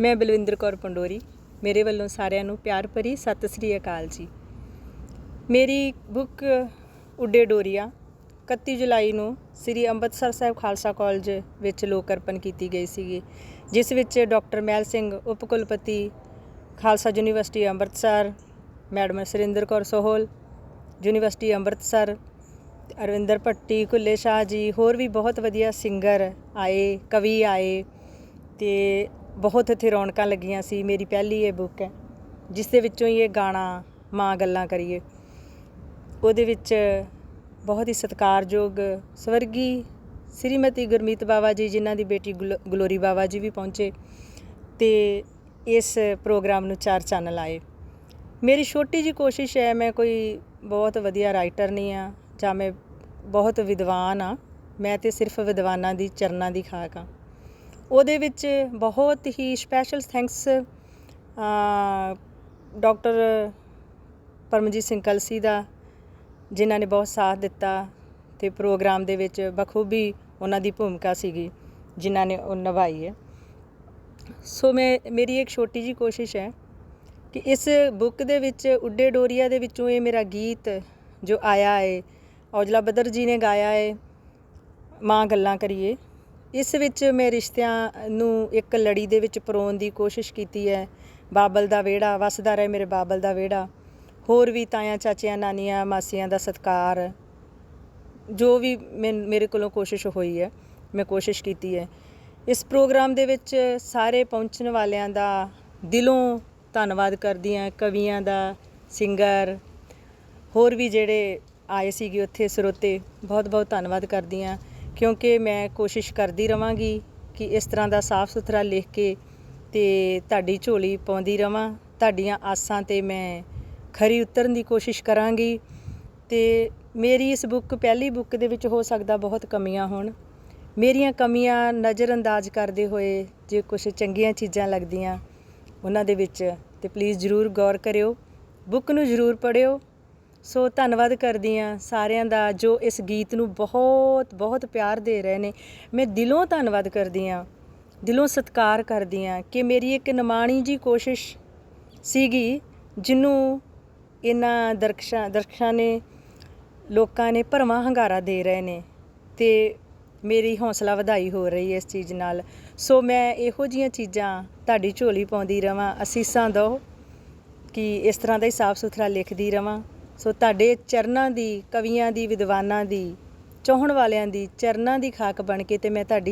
ਮੈਂ ਬਲਵਿੰਦਰ ਕੌਰ ਪੰਡੋਰੀ। ਮੇਰੇ ਵੱਲੋਂ ਸਾਰਿਆਂ ਨੂੰ ਪਿਆਰ ਭਰੀ ਸਤਿ ਸ੍ਰੀ ਅਕਾਲ ਜੀ। ਮੇਰੀ ਬੁੱਕ ਉੱਡੇ ਡੋਰੀਆ 31 ਜੁਲਾਈ ਨੂੰ ਸ੍ਰੀ ਅੰਮ੍ਰਿਤਸਰ ਸਾਹਿਬ ਖਾਲਸਾ ਕਾਲਜ ਵਿੱਚ ਲੋਕ ਅਰਪਣ ਕੀਤੀ ਗਈ ਸੀਗੀ, ਜਿਸ ਵਿੱਚ ਡਾਕਟਰ ਮਹਿਲ ਸਿੰਘ ਉਪ ਕੁਲਪਤੀ Khalsa university Amritsar, madam Surinder Kaur Sohal, university Amritsar, Arvinder Bhatti, ਕੁੱਲੇ Shah ji, ਹੋਰ ਵੀ ਬਹੁਤ ਵਧੀਆ ਸਿੰਗਰ ਆਏ, ਕਵੀ ਆਏ ਤੇ ਬਹੁਤ ਇੱਥੇ ਰੌਣਕਾਂ ਲੱਗੀਆਂ ਸੀ, ਮੇਰੀ ਪਹਿਲੀ ਇਹ ਬੁੱਕ ਹੈ, ਜਿਸ ਦੇ ਵਿੱਚੋਂ ਹੀ ਇਹ ਗਾਣਾ, ਮਾਂ ਗੱਲਾਂ ਕਰੀਏ। ਉਹਦੇ ਵਿੱਚ ਬਹੁਤ ਹੀ ਸਤਿਕਾਰਯੋਗ ਸਵਰਗੀ ਸ੍ਰੀਮਤੀ ਗੁਰਮੀਤ ਬਾਵਾ ਜੀ, ਜਿਨ੍ਹਾਂ ਦੀ ਬੇਟੀ ਗਲੋ- ਗਲੋਰੀ ਬਾਵਾ ਜੀ ਵੀ ਪਹੁੰਚੇ ਤੇ ਇਸ ਪ੍ਰੋਗਰਾਮ ਨੂੰ ਚਾਰ ਚੈਨਲ ਆਏ। ਮੇਰੀ ਛੋਟੀ ਜੀ ਕੋਸ਼ਿਸ਼ ਹੈ, ਮੈਂ ਕੋਈ ਬਹੁਤ ਵਧੀਆ ਰਾਈਟਰ ਨਹੀਂ ਆ ਜਾਂ ਮੈਂ ਬਹੁਤ ਵਿਦਵਾਨ ਆ ਮੈਂ ਤੇ ਸਿਰਫ ਵਿਦਵਾਨਾਂ ਦੀ ਚਰਨਾਂ ਦੀ ਖਾਕ ਆ ਉਹਦੇ ਵਿੱਚ ਬਹੁਤ ਹੀ special thanks doctor Paramjit Singh Kalsi ਦਾ, ਜਿਨ੍ਹਾਂ ਨੇ ਬਹੁਤ ਸਾਥ ਦਿੱਤਾ ਤੇ ਪ੍ਰੋਗਰਾਮ ਦੇ ਵਿੱਚ ਬਖੂਬੀ ਉਹਨਾਂ ਦੀ ਭੂਮਿਕਾ ਸੀਗੀ, ਜਿਨ੍ਹਾਂ ਨੇ ਉਹ ਨਿਭਾਈ ਹੈ। ਸੋ ਮੈਂ, ਮੇਰੀ ਇੱਕ ਛੋਟੀ ਜੀ ਕੋਸ਼ਿਸ਼ ਹੈ ਕਿ ਇਸ ਬੁੱਕ ਦੇ ਵਿੱਚ, ਉੱਡੇ ਡੋਰੀਆ ਦੇ ਵਿੱਚੋਂ ਇਹ ਮੇਰਾ ਗੀਤ ਜੋ ਆਇਆ ਹੈ ਔਜਲਾ ਬਦਰ ਜੀ ਨੇ ਗਾਇਆ ਹੈ ਮਾਂ ਗੱਲਾਂ ਕਰੀਏ। ਇਸ ਵਿੱਚ ਮੈਂ ਰਿਸ਼ਤਿਆਂ ਨੂੰ ਇੱਕ ਲੜੀ ਦੇ ਵਿੱਚ ਪਰੋਣ ਦੀ ਕੋਸ਼ਿਸ਼ ਕੀਤੀ ਹੈ। ਬਾਬਲ ਦਾ ਵਿਹੜਾ, ਵਸਦਾ ਰਹੇ ਮੇਰੇ ਬਾਬਲ ਦਾ ਵਿਹੜਾ। ਹੋਰ ਵੀ ਤਾਇਆਂ, ਚਾਚਿਆਂ, ਨਾਨੀਆਂ, ਮਾਸੀਆਂ ਦਾ ਸਤਿਕਾਰ। ਜੋ ਵੀ ਮੈਂ- ਮੇਰੇ ਕੋਲੋਂ ਕੋਸ਼ਿਸ਼ ਹੋਈ ਹੈ, ਮੈਂ ਕੋਸ਼ਿਸ਼ ਕੀਤੀ ਹੈ। ਇਸ ਪ੍ਰੋਗਰਾਮ ਦੇ ਵਿੱਚ ਸਾਰੇ ਪਹੁੰਚਣ ਵਾਲਿਆਂ ਦਾ ਦਿਲੋਂ ਧੰਨਵਾਦ ਕਰਦੀ ਹਾਂ। ਕਵੀਆਂ ਦਾ, ਸਿੰਗਰ, ਹੋਰ ਵੀ ਜਿਹੜੇ ਆਏ ਸੀਗੇ ਉੱਥੇ, ਸਰੋਤੇ ਬਹੁਤ ਬਹੁਤ ਧੰਨਵਾਦ ਕਰਦੀ ਹਾਂ। ਕਿਉਂਕਿ ਮੈਂ ਕੋਸ਼ਿਸ਼ ਕਰਦੀ ਰਵਾਂਗੀ ਕਿ ਇਸ ਤਰ੍ਹਾਂ ਦਾ ਸਾਫ਼ ਸੁਥਰਾ ਲਿਖ ਕੇ ਤੇ ਤੁਹਾਡੀ ਝੋਲੀ ਪਾਉਂਦੀ ਰਵਾਂ। ਤੁਹਾਡੀਆਂ ਆਸਾਂ ਤੇ ਮੈਂ ਖਰੀ ਉਤਰਨ ਦੀ ਕੋਸ਼ਿਸ਼ ਕਰਾਂਗੀ ਤੇ ਮੇਰੀ ਇਸ ਬੁੱਕ, ਪਹਿਲੀ ਬੁੱਕ ਦੇ ਵਿੱਚ ਹੋ ਸਕਦਾ ਬਹੁਤ ਕਮੀਆਂ ਹੋਣ। ਮੇਰੀਆਂ ਕਮੀਆਂ ਨਜ਼ਰਅੰਦਾਜ਼ ਕਰਦੇ ਹੋਏ ਜੇ ਕੁਝ ਚੰਗੀਆਂ ਚੀਜ਼ਾਂ ਲੱਗਦੀਆਂ, ਉਹਨਾਂ ਦੇ ਵਿੱਚ ਤੇ ਪਲੀਜ਼ ਜਰੂਰ ਗੌਰ ਕਰਿਓ। ਬੁੱਕ ਨੂੰ ਜਰੂਰ ਪੜਿਓ ਸੋ ਧੰਨਵਾਦ ਕਰਦੀ ਹਾਂ ਸਾਰਿਆਂ ਦਾ ਜੋ ਇਸ ਗੀਤ ਨੂੰ ਬਹੁਤ ਬਹੁਤ ਪਿਆਰ ਦੇ ਰਹੇ ਨੇ। ਮੈਂ ਦਿਲੋਂ ਧੰਨਵਾਦ ਕਰਦੀ ਹਾਂ, ਦਿਲੋਂ ਸਤਿਕਾਰ ਕਰਦੀ ਹਾਂ ਕਿ ਮੇਰੀ ਇੱਕ ਨਿਮਾਣੀ ਜੀ ਕੋਸ਼ਿਸ਼ ਸੀਗੀ ਜਿਹਨੂੰ ਇਹਨਾਂ ਦਰਖਸ਼ਾਂ ਦਰਖਸ਼ਾਂ ਨੇ, ਲੋਕਾਂ ਨੇ ਭਰਵਾਂ ਹੰਗਾਰਾ ਦੇ ਰਹੇ ਨੇ ਤੇ ਮੇਰੀ ਹੌਸਲਾ ਵਧਾਈ ਹੋ ਰਹੀ ਹੈ ਇਸ ਚੀਜ਼ ਨਾਲ। ਸੋ ਮੈਂ ਇਹੋ ਜੀਆਂ ਚੀਜ਼ਾਂ ਤੁਹਾਡੀ ਝੋਲੀ ਪਾਉਂਦੀ ਰਵਾਂ, ਅਸੀਸਾਂ ਦਿਓ ਕਿ ਇਸ ਤਰ੍ਹਾਂ ਦਾ ਹੀ ਸਾਫ਼ ਸੁਥਰਾ ਲਿਖਦੀ ਰਵਾਂ। ਸੋ ਤੁਹਾਡੇ ਚਰਨਾਂ ਦੀ, ਕਵੀਆਂ ਦੀ, ਵਿਦਵਾਨਾਂ ਦੀ, ਚਾਹਣ ਵਾਲਿਆਂ ਦੀ ਚਰਨਾਂ ਦੀ ਖਾਕ ਬਣ ਕੇ ਤੇ ਮੈਂ ਤੁਹਾਡੀ